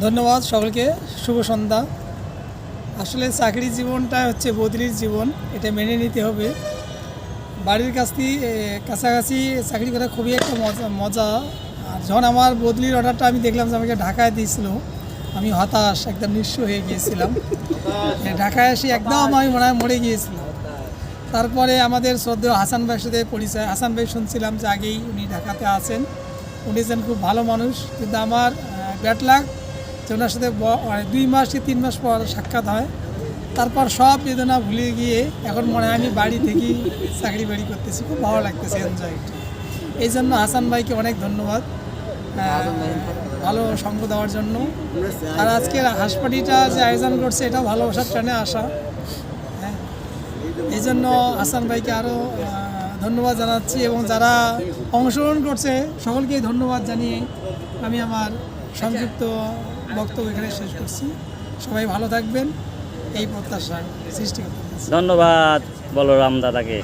ধন্যবাদ সকলকে, শুভ সন্ধ্যা। আসলে চাকরি জীবনটা হচ্ছে বদলির জীবন, এটা মেনে নিতে হবে। বাড়ির কাছ থেকে কাছাকাছি চাকরি করা খুবই একটা মজা মজা। আর যখন আমার বদলির অর্ডারটা আমি দেখলাম যে আমাকে ঢাকায় দিয়েছিল, আমি হতাশ, একদম নিঃস্ব হয়ে গিয়েছিলাম। ঢাকায় এসে একদম আমি মনে হয় মরে গিয়েছিলাম। তারপরে আমাদের শ্রদ্ধেয় হাসান ভাইয়ের সাথে পরিচয়, হাসান ভাই শুনছিলাম যে আগেই উনি ঢাকাতে আছেন। উনি খুব ভালো মানুষ, কিন্তু আমার ব্যাট লাগ ওনার সাথে মানে দুই মাস কি তিন মাস পর সাক্ষাৎ হয়। তারপর সব বেদনা ভুলে গিয়ে এখন মনে হয় আমি বাড়ি থেকেই চাকরি বাড়ি করতেছি খুব ভালো লাগতেছে এনজয় এই জন্য হাসান ভাইকে অনেক ধন্যবাদ। ভালো সঙ্গ দেওয়ার জন্য। আর আজকের হাসপাটিটা যে আয়োজন করছে এটা ভালোবাসার টানে আসা। হ্যাঁ। এই জন্য হাসান ভাইকে আরও ধন্যবাদ জানাচ্ছি এবং যারা অংশগ্রহণ করছে সকলকেই ধন্যবাদ জানিয়ে আমি আমার সংযুক্ত বক্তব্য এখানে শেষ করছি। সবাই ভালো থাকবেন। এই প্রত্যাশা সৃষ্টি ধন্যবাদ বলরাম দাদাকে।